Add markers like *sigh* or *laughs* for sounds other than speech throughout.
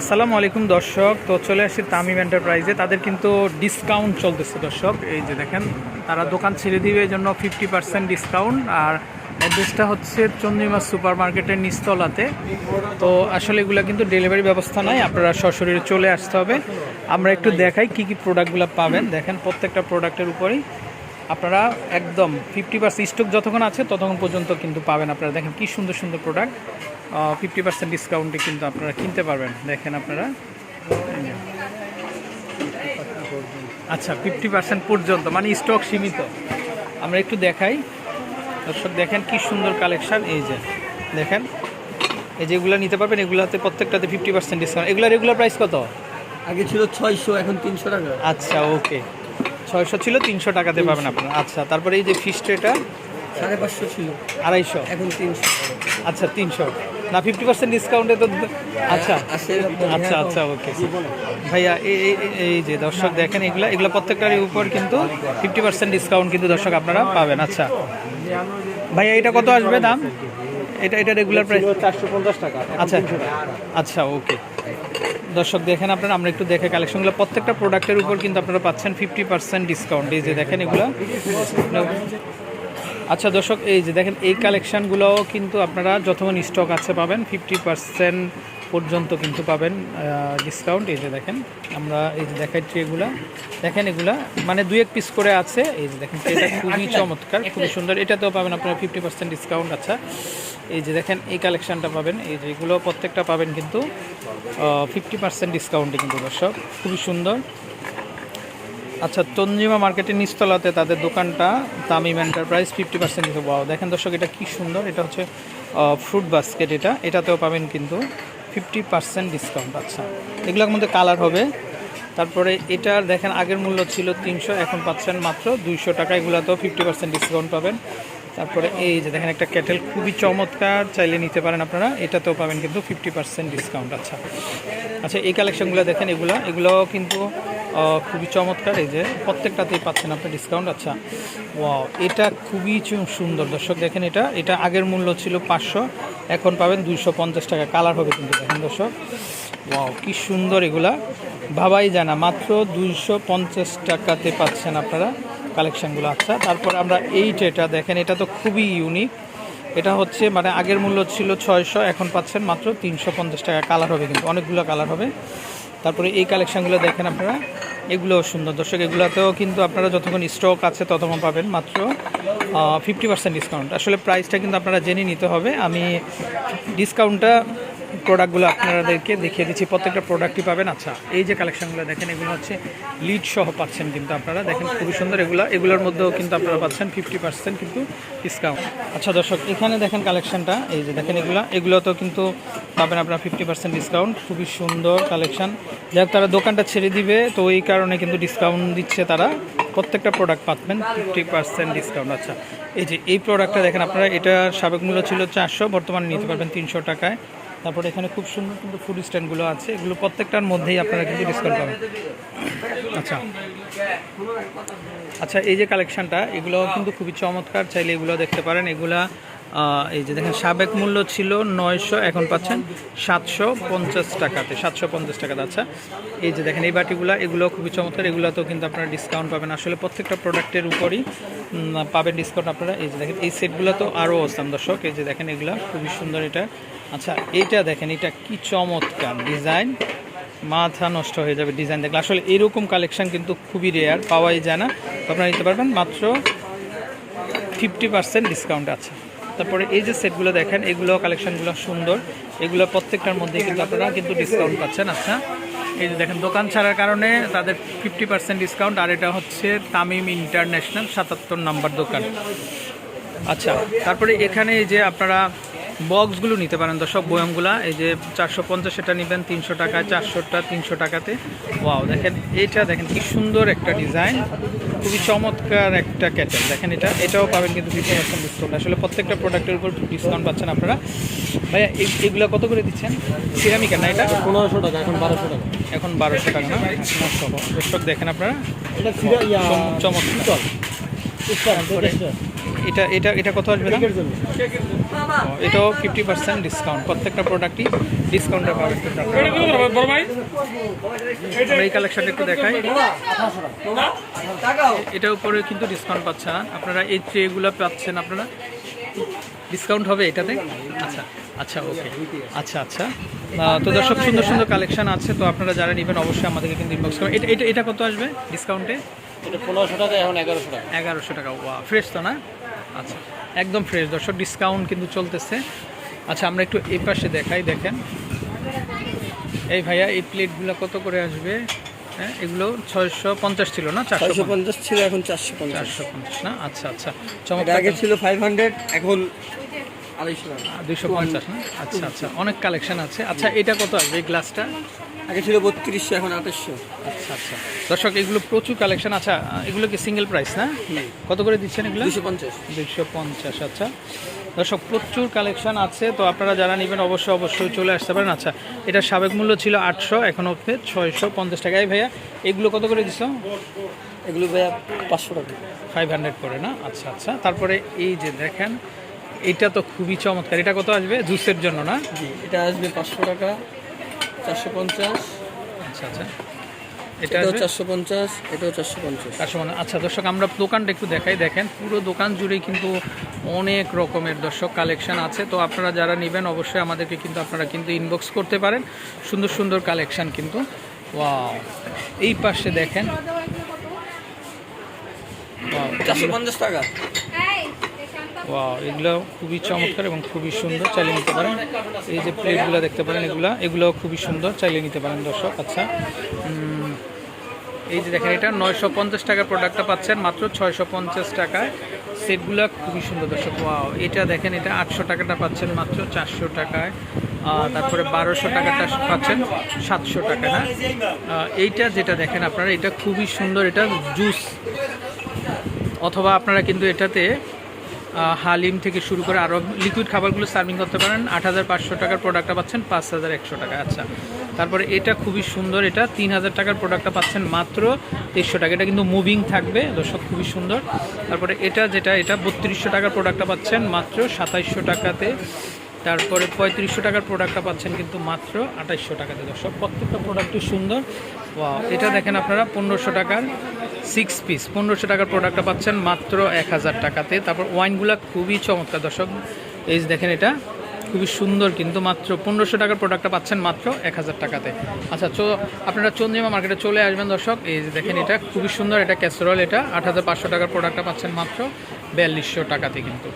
আসসালামু আলাইকুম দর্শক। তো চলে আসছি তামিম এন্টারপ্রাইজে তাদের কিন্তু ডিসকাউন্ট চলতেছে দর্শক। এই যে দেখেন, তারা দোকান ছেড়ে দিবে এই জন্য ফিফটি পার্সেন্ট ডিসকাউন্ট আর অ্যাড্রেসটা হচ্ছে চন্দ্রিমা সুপার মার্কেটের নিস্তলাতে তো আসলে এগুলো কিন্তু ডেলিভারি ব্যবস্থা নাই। আপনারা সশরীরে চলে আসতে হবে। আমরা একটু দেখাই কি কি প্রোডাক্টগুলো পাবেন। দেখেন, প্রত্যেকটা প্রোডাক্টের উপরেই আপনারা একদম ফিফটি পার্সেন্ট স্টক যতক্ষণ আছে ততক্ষণ পর্যন্ত কিন্তু পাবেন আপনারা। দেখেন, কি সুন্দর সুন্দর প্রোডাক্ট ফিফটি পার্সেন্ট ডিসকাউন্টে কিন্তু আপনারা কিনতে পারবেন। দেখেন আপনারা। আচ্ছা ফিফটি পার্সেন্ট পর্যন্ত মানে স্টক সীমিত। আমরা একটু দেখাই। দর্শক দেখেন কি সুন্দর কালেকশান এই যে দেখেন। এই যেগুলো নিতে পারবেন এগুলোতে প্রত্যেকটাতে ফিফটি পার্সেন্ট ডিসকাউন্ট এগুলো রেগুলার প্রাইস কত? আগে ছিল ছয়শো এখন তিনশো টাকা। আচ্ছা ওকে ছয়শো ছিল তিনশো টাকাতে পাবেন আপনারা। আচ্ছা তারপরে এই যে ফিস ট্রেটা সাড়ে পাঁচশো ছিল। আড়াইশো। এখন তিনশো। আচ্ছা তিনশো। না ফিফটি পার্সেন্ট ডিসকাউন্টে তো আচ্ছা। আচ্ছা আচ্ছা ওকে ভাইয়া এই এই- এই- এই যে দর্শক দেখেন এগুলা এগুলো প্রত্যেকটারই উপর কিন্তু ফিফটি পার্সেন্ট ডিসকাউন্ট কিন্তু দর্শক আপনারা পাবেন আচ্ছা। ভাইয়া এটা কত আসবে দাম? এটা এটা রেগুলার প্রাইস চারশো পঞ্চাশ টাকা আচ্ছা। আচ্ছা ওকে দর্শক দেখেন আপনারা আমরা একটু দেখে কালেকশনগুলো প্রত্যেকটা প্রোডাক্টের উপর কিন্তু আপনারা পাচ্ছেন ফিফটি পার্সেন্ট ডিসকাউন্ট এই যে দেখেন এগুলো। আচ্ছা দর্শক এই যে দেখেন এই কালেকশানগুলোও কিন্তু আপনারা যতক্ষণ স্টক আছে পাবেন ফিফটি পার্সেন্ট পর্যন্ত কিন্তু পাবেন ডিসকাউন্ট এই যে দেখেন আমরা এই যে দেখাই এগুলা। দেখেন এগুলা মানে দুই এক পিস করে আছে। এই যে দেখেন এটা *laughs* খুবই চমৎকার খুবই সুন্দর। এটাতেও পাবেন আপনারা ফিফটি পার্সেন্ট ডিসকাউন্ট আচ্ছা। এই যে দেখেন এই কালেকশানটা পাবেন। এই যে এগুলো প্রত্যেকটা পাবেন কিন্তু ফিফটি পার্সেন্ট ডিসকাউন্টে কিন্তু দর্শক। খুবই সুন্দর। আচ্ছা তঞ্জিমা মার্কেটের নিচতলাতে তাদের দোকানটা তামিম এন্টারপ্রাইজ ফিফটি পার্সেন্ট কিন্তু পাওয়া দেখেন দর্শক, এটা কি সুন্দর, এটা হচ্ছে ফ্রুট বাস্কেট এটা। এটাতেও পাবেন কিন্তু ফিফটি পার্সেন্ট ডিসকাউন্ট আচ্ছা। এগুলোর মধ্যে কালার হবে। তারপরে এটার দেখেন আগের মূল্য ছিল তিনশো, এখন পাচ্ছেন মাত্র দুইশো টাকা। এগুলোতেও ফিফটি পার্সেন্ট ডিসকাউন্ট পাবেন। তারপরে এই যে দেখেন একটা ক্যাটেল খুবই চমৎকার, চাইলে নিতে পারেন আপনারা। এটাতেও পাবেন কিন্তু ফিফটি পার্সেন্ট ডিসকাউন্ট আচ্ছা। আচ্ছা এই কালেকশনগুলো দেখেন, এগুলো এগুলো কিন্তু খুবই চমৎকার। এই যে প্রত্যেকটাতেই পাচ্ছেন আপনি ডিসকাউন্ট আচ্ছা। ওয়াও এটা খুবই সুন্দর। দর্শক, দেখেন এটা এটা আগের মূল্য ছিল পাঁচশো, এখন পাবেন দুইশো পঞ্চাশ টাকা। কালার হবে কিন্তু, দেখেন দর্শক। ওয়াও কি সুন্দর এগুলা। ভাবাই জানা মাত্র দুইশো পঞ্চাশ টাকাতে পাচ্ছেন আপনারা। কালেকশনগুলো আচ্ছা তারপর আমরা এই ট্রেটা দেখেন, এটা তো খুবই ইউনিক এটা হচ্ছে মানে আগের মূল্য ছিল ছয়শো, এখন পাচ্ছেন মাত্র তিনশো পঞ্চাশ টাকা। কালার হবে কিন্তু, অনেকগুলো কালার হবে। তারপরে এই কালেকশানগুলো দেখেন আপনারা, এগুলোও সুন্দর। দর্শক, এগুলোতেও কিন্তু আপনারা যতক্ষণ স্টক আছে ততক্ষণ পাবেন মাত্র ফিফটি পার্সেন্ট ডিসকাউন্ট আসলে প্রাইসটা কিন্তু আপনারা জেনে নিতে হবে। আমি ডিসকাউন্টটা প্রোডাক্টগুলো আপনাদেরকে দেখিয়ে দিচ্ছি। প্রত্যেকটা প্রোডাক্টই পাবেন? আচ্ছা এই যে কালেকশনগুলো দেখেন, এগুলো হচ্ছে লিড সহ পাচ্ছেন কিন্তু আপনারা। দেখেন, খুবই সুন্দর এগুলো। এগুলোর মধ্যেও কিন্তু আপনারা পাচ্ছেন ফিফটি পার্সেন্ট কিন্তু ডিসকাউন্ট আচ্ছা দর্শক, এখানে দেখেন কালেকশনটা এই যে দেখেন এগুলো। এগুলোতেও কিন্তু পাবেন আপনারা ফিফটি পার্সেন্ট ডিসকাউন্ট খুবই সুন্দর কালেকশন যাই তারা দোকানটা ছেড়ে দিবে, তো এই কারণে কিন্তু ডিসকাউন্ট দিচ্ছে তারা। প্রত্যেকটা প্রোডাক্ট পাচ্ছেন ফিফটি পার্সেন্ট ডিসকাউন্ট আচ্ছা এই যে এই প্রোডাক্টটা দেখেন আপনারা এটা সাবেক মূল্য ছিল চারশো, বর্তমানে নিতে পারবেন তিনশো টাকায়। তারপরে এখানে খুব সুন্দর কিন্তু ফুড স্ট্যান্ডগুলো আছে। এগুলো প্রত্যেকটার মধ্যেই আপনারা কিন্তু ডিসকাউন্ট পাবেন। আচ্ছা। আচ্ছা এই যে কালেকশানটা এগুলো কিন্তু খুবই চমৎকার। চাইলে এগুলো দেখতে পারেন। এগুলা এই যে দেখেন, সাবেক মূল্য ছিল নয়শো, এখন পাচ্ছেন সাতশো পঞ্চাশ টাকাতে, সাতশো পঞ্চাশ টাকাতে। আচ্ছা এই যে দেখেন, এই বাটিগুলো, এগুলো খুবই চমৎকার। এগুলোতেও কিন্তু আপনারা ডিসকাউন্ট পাবেন। আসলে প্রত্যেকটা প্রোডাক্টের উপরই পাবেন ডিসকাউন্ট আপনারা। এই যে দেখেন, এই সেটগুলো তো আরও অসাম দর্শক। এই যে দেখেন, এগুলো খুবই সুন্দর এটা। আচ্ছা এইটা দেখেন, এটা কি চমৎকার ডিজাইন। মাথা নষ্ট হয়ে যাবে ডিজাইন দেখলে। আসলে এরকম কালেকশন কিন্তু খুবই রেয়ার পাওয়াই যায় না। আপনারা নিতে পারবেন, মাত্র ফিফটি পার্সেন্ট ডিসকাউন্ট আছে। তারপরে এই যে সেটগুলো দেখেন এগুলো কালেকশনগুলো সুন্দর। এগুলো প্রত্যেকটার মধ্যে কিন্তু আপনারা কিন্তু ডিসকাউন্ট পাচ্ছেন। আচ্ছা এই যে দেখেন, দোকান ছাড়ার কারণে তাদের ফিফটি পার্সেন্ট ডিসকাউন্ট আর এটা হচ্ছে তামিম ইন্টারন্যাশনাল সাতাত্তর নাম্বার দোকান। আচ্ছা তারপরে এখানে যে আপনারা বক্সগুলো নিতে পারেন দর্শক বয়ামগুলা এই যে চারশো পঞ্চাশ এটা নেবেন তিনশো টাকায় চারশোটা তিনশো টাকাতে। ওয়াও দেখেন এইটা দেখেন কি সুন্দর একটা ডিজাইন খুবই চমৎকার একটা ক্যাটেল। দেখেন এটা এটাও পাবেন কিন্তু ফিফটি পার্সেন্ট ডিসকাউন্ট আসলে প্রত্যেকটা প্রোডাক্টের উপর ডিসকাউন্ট পাচ্ছেন আপনারা। ভাইয়া এই- এগুলো কত করে দিচ্ছেন? সিরামিকের না এটা? পনেরোশো টাকা এখন বারোশো টাকা। এখন বারোশো টাকা না? দর্শক দেখেন আপনারা। এটা চমৎকার। এটা এটা এটা কত আসবে জন্য। এটাও ফিফটি পার্সেন্ট ডিসকাউন্ট প্রত্যেকটা প্রোডাক্টই ডিসকাউন্টে পাবেন আমরা এই কালেকশনটা একটু দেখাই। এটার উপরে কিন্তু ডিসকাউন্ট পাচ্ছেন না। আপনারা এই ট্রেগুলো পাচ্ছেন আপনারা। ডিসকাউন্ট হবে এটাতে? আচ্ছা আচ্ছা ওকে আচ্ছা আচ্ছা। তো দর্শক সুন্দর সুন্দর কালেকশন আছে। তো আপনারা যারা নেবেন অবশ্যই আমাদেরকে কিন্তু ইনবক্স করবেন। এটা এটা এটা কত আসবে ডিসকাউন্টে এটা পনেরোশো টাকা এখন এগারোশো টাকা। এগারোশো টাকা ওয়া ফ্রেশ তো না? আচ্ছা। একদম ফ্রেশ দর্শক ডিসকাউন্ট কিন্তু চলতেছে। আচ্ছা আমরা একটু এই পাশে দেখাই দেখেন। এই ভাইয়া এই প্লেটগুলো কত করে আসবে? হ্যাঁ এগুলো ছয়শো পঞ্চাশ ছিল না? চারশো পঞ্চাশ। ছিল এখন চারশো পঞ্চাশ। চারশো পঞ্চাশ না? আচ্ছা আচ্ছা। চমৎকার আগে ছিল ফাইভ হান্ড্রেড এখন দুইশো পঞ্চাশ না? আচ্ছা আচ্ছা অনেক কালেকশন আছে। আচ্ছা এটা কত আসবে এই গ্লাসটা আগে ছিল বত্রিশশো এখন আঠাশশো। আচ্ছা আচ্ছা। দর্শক এগুলো প্রচুর কালেকশন আচ্ছা এগুলো কি সিঙ্গেল প্রাইস না? কত করে দিচ্ছেন এগুলো? দুশো পঞ্চাশ। আচ্ছা। দর্শক প্রচুর কালেকশন আছে। তো আপনারা যারা নেবেন অবশ্যই অবশ্যই চলে আসতে পারেন। আচ্ছা এটা সাবেক মূল্য ছিল আটশো এখন হচ্ছে ছয়শো পঞ্চাশ টাকায় ভাইয়া এগুলো কত করে দিচ্ছ এগুলো ভাইয়া পাঁচশো টাকা। ফাইভ হান্ড্রেড করে না? আচ্ছা আচ্ছা। তারপরে এই যে দেখেন এটা তো খুবই চমৎকার। এটা কত আসবে? জুসের জন্য না? জি এটা আসবে পাঁচশো টাকা চারশো পঞ্চাশ। আচ্ছা আচ্ছা। এটা চারশো পঞ্চাশ এটাও চারশো পঞ্চাশ। চারশো আচ্ছা দর্শক আমরা দোকানটা একটু দেখাই। দেখেন পুরো দোকান জুড়েই কিন্তু অনেক রকমের দর্শক কালেকশন আছে। তো আপনারা যারা নেবেন অবশ্যই আমাদেরকে কিন্তু আপনারা কিন্তু ইনবক্স করতে পারেন। সুন্দর সুন্দর কালেকশন কিন্তু। ওয়াও। এই পাশে দেখেন। চারশো পঞ্চাশ টাকা। ওয়াও এগুলো খুবই চমৎকার এবং খুবই সুন্দর, চাইলে নিতে পারেন। এই যে প্লেটগুলো দেখতে পারেন এগুলো এগুলো খুবই সুন্দর, চাইলে নিতে পারেন দর্শক আচ্ছা। এই যে দেখেন এটা, নয়শো পঞ্চাশ টাকার প্রোডাক্টটা পাচ্ছেন, মাত্র ছয়শো পঞ্চাশ টাকায়। সেটগুলো খুবই সুন্দর দর্শক ওয়াও এটা দেখেন, এটা আটশো টাকাটা পাচ্ছেন, মাত্র চারশো টাকায়। তারপরে বারোশো টাকাটা পাচ্ছেন, সাতশো টাকা না? এইটা যেটা দেখেন আপনারা, এটা খুবই সুন্দর, এটা জুস অথবা আপনারা কিন্তু এটাতে হালিম থেকে শুরু করে আরও লিকুইড খাবারগুলো সার্ভিং করতে পারেন। আট হাজার পাঁচশো টাকার প্রোডাক্টটা পাচ্ছেন, পাঁচ হাজার একশো টাকা আচ্ছা তারপরে এটা খুবই সুন্দর এটা। তিন হাজার টাকার প্রোডাক্টটা পাচ্ছেন মাত্র তেইশশো টাকা। এটা কিন্তু মুভিং থাকবে, দর্শক খুবই সুন্দর। তারপরে এটা যেটা, এটা বত্রিশশো টাকার প্রোডাক্টটা পাচ্ছেন মাত্র সাতাইশশো টাকাতে। তারপরে পঁয়ত্রিশশো টাকার প্রোডাক্টটা পাচ্ছেন কিন্তু মাত্র আঠাইশশো টাকাতে। দর্শক, প্রত্যেকটা প্রোডাক্টই সুন্দর। এটা দেখেন আপনারা, পনেরোশো টাকার। সিক্স পিস, পনেরোশো টাকার প্রোডাক্টটা পাচ্ছেন মাত্র এক হাজার টাকাতে। তারপর ওয়াইনগুলো খুবই চমৎকার দর্শক। এই দেখেন এটা, খুবই সুন্দর কিন্তু মাত্র পনেরোশো টাকার প্রোডাক্টটা পাচ্ছেন মাত্র এক হাজার টাকাতে। আচ্ছা চো আপনারা চন্দ্রিমা মার্কেটে চলে আসবেন দর্শক। এই যে দেখেন এটা, খুবই সুন্দর এটা ক্যাসেরল এটা। আট হাজার পাঁচশো টাকার প্রোডাক্টটা পাচ্ছেন মাত্র বিয়াল্লিশশো টাকাতে কিন্তু।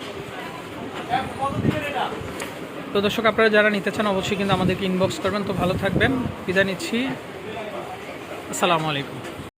তো দর্শক, আপনারা যারা নিতে চান অবশ্যই কিন্তু আমাদেরকে ইনবক্স করবেন। তো ভালো থাকবেন। বিদায় নিচ্ছি। আসসালামু আলাইকুম।